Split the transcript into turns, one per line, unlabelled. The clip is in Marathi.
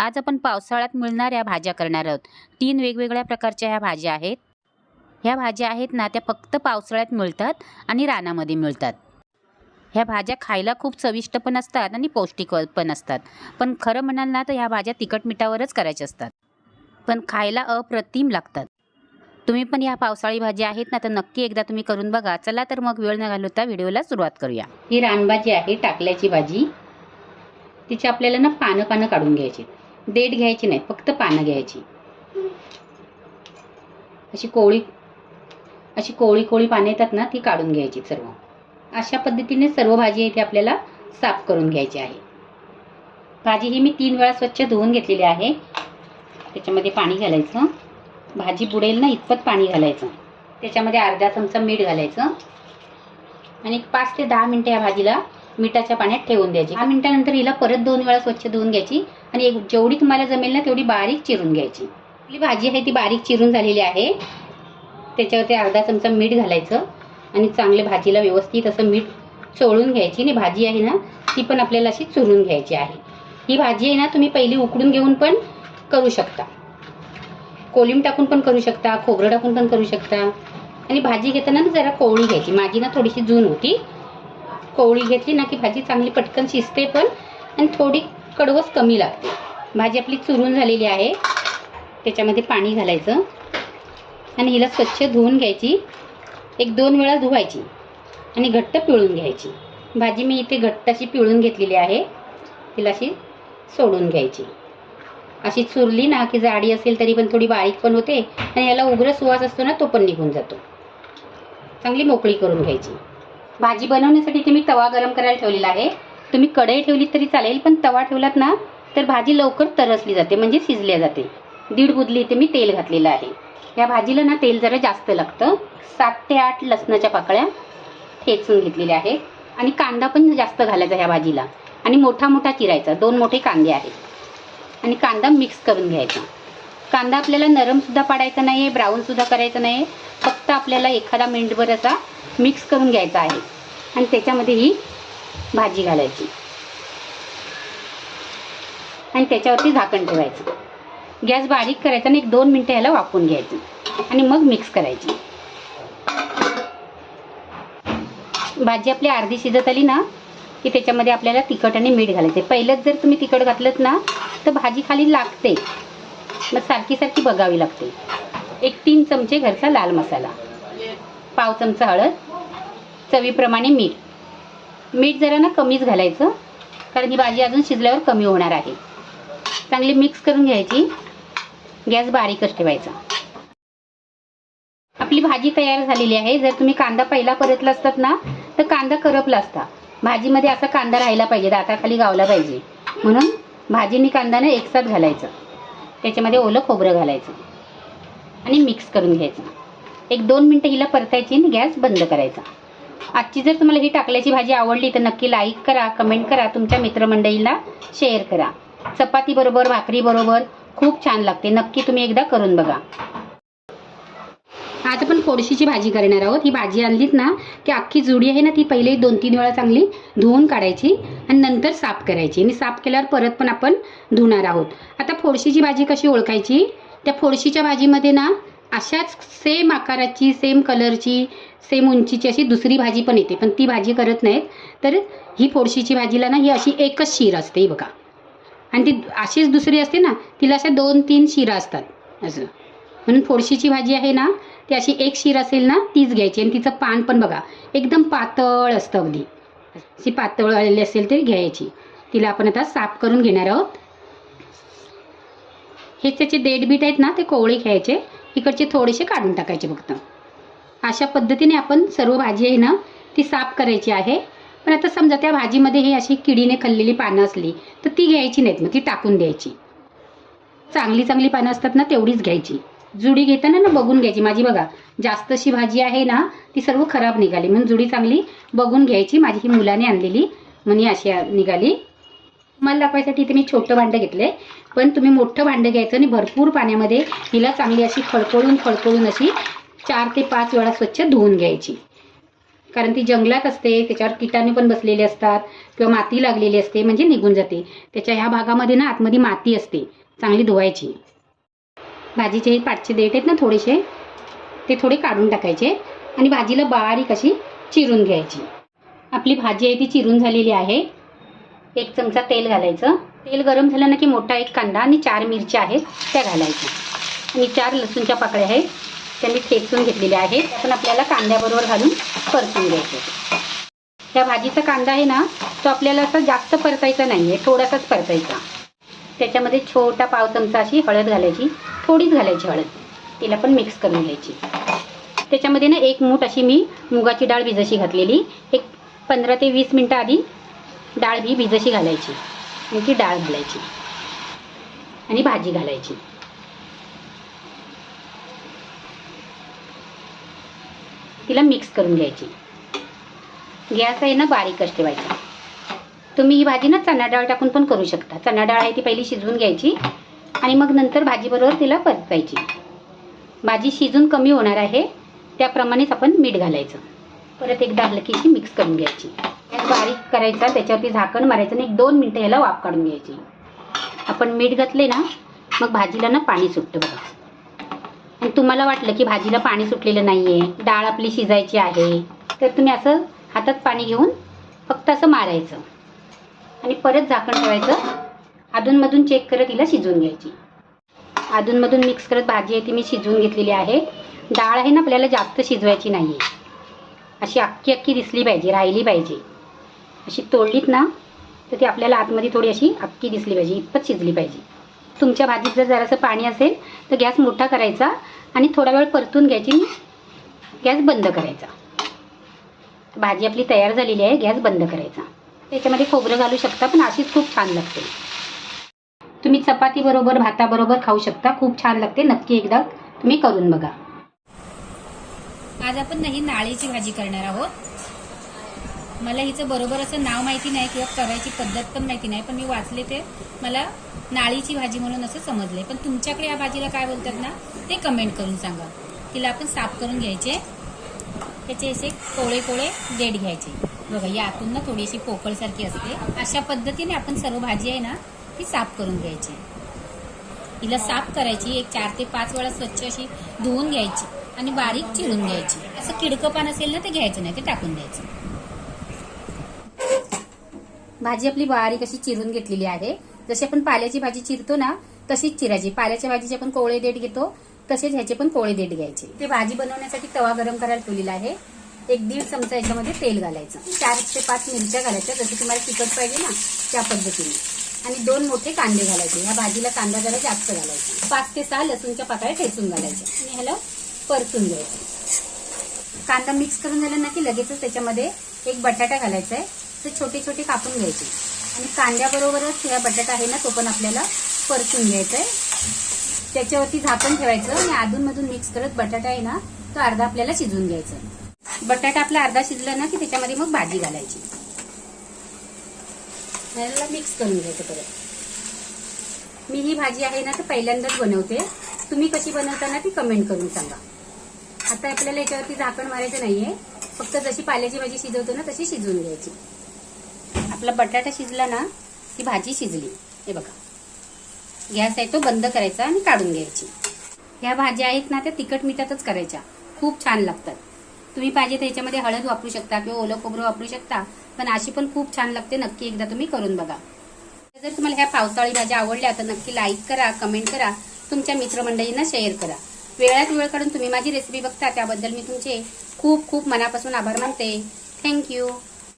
आज आपण पावसाळ्यात मिळणाऱ्या भाज्या करणार आहोत. तीन वेगवेगळ्या प्रकारच्या ह्या भाज्या आहेत. ह्या भाज्या आहेत ना त्या फक्त पावसाळ्यात मिळतात आणि रानामध्ये मिळतात. ह्या भाज्या खायला खूप चविष्ट पण असतात आणि पौष्टिक पण असतात. पण खरं म्हणाल ना तर ह्या भाज्या तिखट मिठावरच करायच्या असतात. पण खायला अप्रतिम लागतात. तुम्ही पण ह्या पावसाळी भाज्या आहेत ना तर नक्की एकदा तुम्ही करून बघा. चला तर मग वेळ न घालवता व्हिडिओला सुरुवात करूया. ही रानभाजी आहे टाकल्याची भाजी. तिची आपल्याला ना पानं पानं काढून घ्यायची देठ घ्यायची नाही फक्त पानं घ्यायची. अशी कोळी अशी कोळी कोळी पानं येतात ना ती काढून घ्यायची सर्व. अशा पद्धतीने सर्व भाजी इथे आपल्याला साफ करून घ्यायची आहे. भाजी ही मी तीन वेळा स्वच्छ धुवून घेतलेली आहे. त्याच्यामध्ये पाणी घालायचं. भाजी बुडेल ना इतपत पाणी घालायचं. त्याच्यामध्ये अर्धा चमचा मीठ घालायचं. आणि एक पाच ते दहा मिनटं या भाजीला मिठाच्या पाण्यात ठेवून द्यायची. दहा मिनिटानंतर हिला परत दोन वेळा स्वच्छ धुवून घ्यायची आणि एक जेवढी तुम्हाला जमेल ना तेवढी बारीक चिरून घ्यायची. आपली भाजी आहे ती बारीक चिरून झालेली आहे. त्याच्यावरती अर्धा चमचा मीठ घालायचं आणि चांगले भाजीला व्यवस्थित असं मीठ चोळून घ्यायची. आणि भाजी आहे ना ती पण आपल्याला अशी चुरून घ्यायची आहे. ही भाजी आहे ना तुम्ही पहिली उकडून घेऊन पण करू शकता. कोलिम टाकून पण करू शकता खोबरं टाकून पण करू शकता. आणि भाजी घेताना जरा कोवळी घ्यायची. माझी ना थोडीशी जून होती. कोवळी घेतली ना की भाजी चांगली पटकन शिजते पण आणि थोडी कडवस कमी लागते. भाजी आपली चुरून झालेली आहे. त्याच्यामध्ये पाणी घालायचं. आणि हिला स्वच्छ धुवून घ्यायची. एक दोन वेळा धुवायची. आणि घट्ट पिळून घ्यायची. भाजी मी इथे घट्ट अशी पिळून घेतलेली आहे. तिला अशी सोडून घ्यायची. अशी चुरली ना की जाडी असेल तरी पण थोडी बारीक पण होते. आणि याला उग्र सुवास असतो ना तो पण निघून जातो. चांगली मोकळी करून घ्यायची. भाजी बनवण्यासाठी इथे मी तवा गरम करायला ठेवलेला आहे. तुम्ही कढई ठेवली तरी चालेल पण तवा ठेवलात ना तर भाजी लवकर तरसली जाते म्हणजे शिजल्या जाते. दीड बुदली इथे मी तेल घातलेलं आहे. या भाजीला ना तेल जरा जास्त लागतं. सात ते आठ लसणाच्या पाकळ्या ठेचून घेतलेल्या आहेत. आणि कांदा पण जास्त घालायचा ह्या भाजीला. आणि मोठा मोठा चिरायचा दोन मोठे कांदे आहेत. आणि कांदा मिक्स करून घ्यायचा. कांदा आपल्याला नरमसुद्धा पाडायचा नाही आहे ब्राऊनसुद्धा करायचा नाही फक्त आपल्याला एखादा मिनिटभर असा मिक्स करून घ्यायचा आहे. आणि त्याच्यामध्ये ही भाजी घालायची. आणि त्याच्यावरती झाकण ठेवायचं. गॅस बारीक करायचा आणि एक दोन मिनटं ह्याला वापून घ्यायचं. आणि मग मिक्स करायची. भाजी आपली अर्धी शिजत आली ना की त्याच्यामध्ये आपल्याला तिखट आणि मीठ घालायचं पहिलंच जर तुम्ही तिखट घातलं ना तर भाजी खाली लागते. मग सारखी सारखी बघावी लागते. एक तीन चमचे घरचा लाल मसाला. पाव चमचा हळद. चवीप्रमाणे मीठ. मीठ जरा ना कमीच घालायचं कारण ही भाजी अजून शिजल्यावर कमी होणार आहे. चांगली मिक्स करून घ्यायची. गॅस बारीकच ठेवायचा. आपली भाजी तयार झालेली आहे. जर तुम्ही कांदा पहिला परतला असतात ना तर कांदा करपला असता. भाजीमध्ये असा कांदा राहायला पाहिजे दाताखाली गावला पाहिजे. म्हणून भाजीनी कांदा ना एकसाथ घालायचं. त्याच्यामध्ये ओलं खोबरं घालायचं. आणि मिक्स करून घ्यायचं. एक दोन मिनटं हिला परतायची आणि गॅस बंद करायचा. आजची जर तुम्हाला ही टाकल्याची भाजी आवडली तर नक्की लाईक करा कमेंट करा तुमच्या मित्रमंडळीला शेअर करा. चपाती बरोबर भाकरी बरोबर खूप छान लागते. नक्की तुम्ही एकदा करून बघा. आज आपण फोडशीची भाजी करणार आहोत. ही भाजी आणलीत ना की अख्खी जुडी आहे ना ती पहिले दोन तीन वेळा चांगली धुवून काढायची आणि नंतर साफ करायची. आणि साफ केल्यावर परत पण आपण धुणार आहोत. आता फोडशीची भाजी कशी ओळखायची? त्या फोडशीच्या भाजीमध्ये ना अशाच सेम आकाराची सेम कलरची सेम उंचीची अशी दुसरी भाजी पण येते. पण ती भाजी करत नाहीत. तर ही फोडशीची भाजीला ना ही अशी एकच शीर असते ही बघा. आणि ती अशीच दुसरी असते ना तिला अशा दोन तीन शिरा असतात. असं. म्हणून फोडशीची भाजी आहे ना ती अशी एक शीर असेल ना तीच घ्यायची. आणि तिचं पान पण बघा एकदम पातळ असतं अगदी. अशी पातळ आलेली असेल तरी घ्यायची. तिला आपण आता साफ करून घेणार आहोत. हे त्याचे देठबीट आहेत ना ते कोवळे घ्यायचे. इकडचे थोडेसे काढून टाकायचे फक्त. अशा पद्धतीने आपण सर्व भाजी आहे ना ती साफ करायची आहे. पण आता समजा त्या भाजीमध्ये ही अशी किडीने खाल्लेली पानं असली तर ती घ्यायची नाहीत मग ती टाकून द्यायची. चांगली चांगली पानं असतात ना तेवढीच घ्यायची. जुडी घेताना ना बघून घ्यायची. माझी बघा जास्त अशी भाजी आहे ना ती सर्व खराब निघाली. म्हणून जुडी चांगली बघून घ्यायची. माझी ही मुलाने आणलेली म्हणून ही अशी निघाली. मला दाखवायसाठी इथे मी छोटं भांडं घेतलंय. पण तुम्ही मोठं भांडं घ्यायचं आणि भरपूर पाण्यामध्ये हिला चांगली अशी खळखळून खळखळून अशी चार ते पाच वेळा स्वच्छ धुवून घ्यायची. कारण ती जंगलात असते त्याच्यावर किटाणू पण बसलेले असतात किंवा माती लागलेली असते म्हणजे निघून जाते. त्याच्या ह्या भागामध्ये ना आतमध्ये माती असते चांगली धुवायची. भाजीचे पाठचे देठ आहेत ना थोडेसे ते थोडे काढून टाकायचे आणि भाजीला बारीक अशी चिरून घ्यायची. आपली भाजी आहे ती चिरून झालेली आहे. एक चमचा तेल घालायचं. तेल गरम झालं ना की मोठा एक कांदा आणि चार मिरच्या आहेत त्या घालायच्या. आणि चार लसूणच्या पाकळ्या आहेत त्या मी ठेचून घेतलेल्या आहेत. आपण आपल्याला कांद्याबरोबर घालून परतून घ्यायचं. त्या भाजीचा कांदा आहे ना तो आपल्याला असा जास्त परतायचा नाही आहे थोडासाच परतायचा. त्याच्यामध्ये छोटा पाव चमचा अशी हळद घालायची थोडीच घालायची हळद. तिला पण मिक्स करून घ्यायची. त्याच्यामध्ये ना एक मूठ अशी मी मुगाची डाळ भिजशी घातलेली. एक पंधरा ते वीस मिनटं आधी डाळ ही भिजशी घालायची. आणि ती डाळ घालायची. आणि भाजी घालायची. तिला मिक्स करून घ्यायची. गॅस आहे ना बारीकच ठेवायचा? तुम्ही ही भाजी ना चणा डाळ टाकून पण करू शकता. चणा डाळ आहे ती पहिली शिजवून घ्यायची. आणि मग नंतर भाजीबरोबर तिला परतायची. भाजी शिजून कमी होणार आहे. त्याप्रमाणेच आपण मीठ घालायचं. परत एकदा हलकीशी मिक्स करून घ्यायची. बारीक करायचा त्याच्यावरती झाकण मारायचं आणि एक दोन मिनटं याला वाफ काढून घ्यायची. आपण मीठ घातले ना मग भाजीला ना पाणी सुटतं बघा. आणि तुम्हाला वाटलं की भाजीला पाणी सुटलेलं नाही आहे डाळ आपली शिजायची आहे तर तुम्ही असं हातात पाणी घेऊन फक्त असं मारायचं. आणि परत झाकण ठेवायचं. अधूनमधून चेक करत तिला शिजवून घ्यायची. अधूनमधून मिक्स करत भाजी आहे ती मी शिजवून घेतलेली आहे. डाळ आहे ना आपल्याला जास्त शिजवायची नाही आहे अशी अख्खी अख्खी दिसली पाहिजे राहिली पाहिजे. अशी तोडलीत ना तर ती आपल्याला आतमध्ये थोडी अशी अख्खी दिसली पाहिजे इतपत शिजली पाहिजे. तुमच्या भाजीत जर जरासं पाणी असेल तर गॅस मोठा करायचा आणि थोडा वेळ परतून घ्यायची गॅस बंद करायचा. भाजी आपली तयार झालेली आहे गॅस बंद करायचा. त्याच्यामध्ये खोबरं घालू शकता पण अशीच खूप छान लागते. तुम्ही चपाती बरोबर भाताबरोबर खाऊ शकता खूप छान लागते नक्की एकदा तुम्ही करून बघा.
आज आपण नाही नाळीची भाजी करणार आहोत. मला हिचं बरोबर असं नाव माहिती नाही किंवा करायची पद्धत पण माहिती नाही पण मी वाचले ते. मला नाळीची भाजी म्हणून असं समजले पण तुमच्याकडे या भाजीला काय बोलतात ना ते कमेंट करून सांगा. तिला आपण साफ करून घ्यायचे. त्याचे असे कोळे कोळे देठ घ्यायचे. बघा या आतून ना थोडीशी पोकळसारखी असते. अशा पद्धतीने आपण सर्व भाजी आहे ना ती साफ करून घ्यायची. हिला साफ करायची एक चार ते पाच वेळा स्वच्छ अशी धुवून घ्यायची आणि बारीक चिरून घ्यायची. असं किडकं पान असेल ना ते घ्यायचं नाही ते टाकून द्यायचं.
भाजी आपली बारीक अशी चिरून घेतलेली आहे. जशी आपण पाल्याची भाजी चिरतो ना तशीच चिरायची. पाल्याच्या भाजीचे आपण कोवळे देठ घेतो तसेच ह्याचे पण कोवळे देठ घ्यायचे. ते भाजी बनवण्यासाठी तवा गरम करायला ठेवलेला आहे. एक दीड चमचा याच्यामध्ये तेल घालायचं. चार ते पाच मिरच्या घालायच्या. जसं तुम्हाला तिखट पाहिजे ना त्या पद्धतीने. आणि दोन मोठे कांदे घालायचे. ह्या भाजीला कांदा जरा जास्त घालायचा. पाच ते सहा लसूणच्या पाकळ्या ठेचून घालायच्या. आणि ह्याला परतून घ्यायचं. कांदा मिक्स करून झाला ना की लगेचच त्याच्यामध्ये एक बटाटा घालायचा आहे ते छोटे छोटे कापून घ्यायची. आणि कांद्याबरोबरच ह्या बटाटा आहे ना तो पण आपल्याला परतून घ्यायचा आहे त्याच्यावरती झाकण ठेवायचं आणि अधूनमधून मिक्स करत बटाटा आहे ना तो अर्धा आपल्याला शिजवून घ्यायचा. बटाटा आपला अर्धा शिजला ना की त्याच्यामध्ये मग भाजी घालायची. मिक्स करून घ्यायचं परत. मी ही भाजी आहे ना तर पहिल्यांदाच बनवते. तुम्ही कशी बनवता ना ती कमेंट करून सांगा. आता आपल्याला याच्यावरती झाकण मारायचं नाहीये. फक्त जशी पाल्याची भाजी शिजवतो ना तशी शिजवून घ्यायची. आपला बटाटा शिजला ना ती भाजी शिजली. हे बघा. गॅस आहे तो बंद करायचा आणि काढून घ्यायची. ह्या भाज्या आहेत ना त्या तिखट मिठातच करायच्या. खूप छान लागतात. तुम्ही पाहिजे तर ह्याच्यामध्ये हळद वापरू शकता किंवा ओलं खोबरं वापरू शकता पण अशी पण खूप छान लागते. नक्की एकदा तुम्ही करून बघा. जर तुम्हाला ह्या पावसाळी भाज्या आवडल्या तर नक्की लाईक करा कमेंट करा. तुमच्या मित्रमंडळींना शेअर करा. वेळात वेळ काढून तुम्ही माझी रेसिपी बघता त्याबद्दल मी तुमचे खूप खूप मनापासून आभार मानते. थँक्यू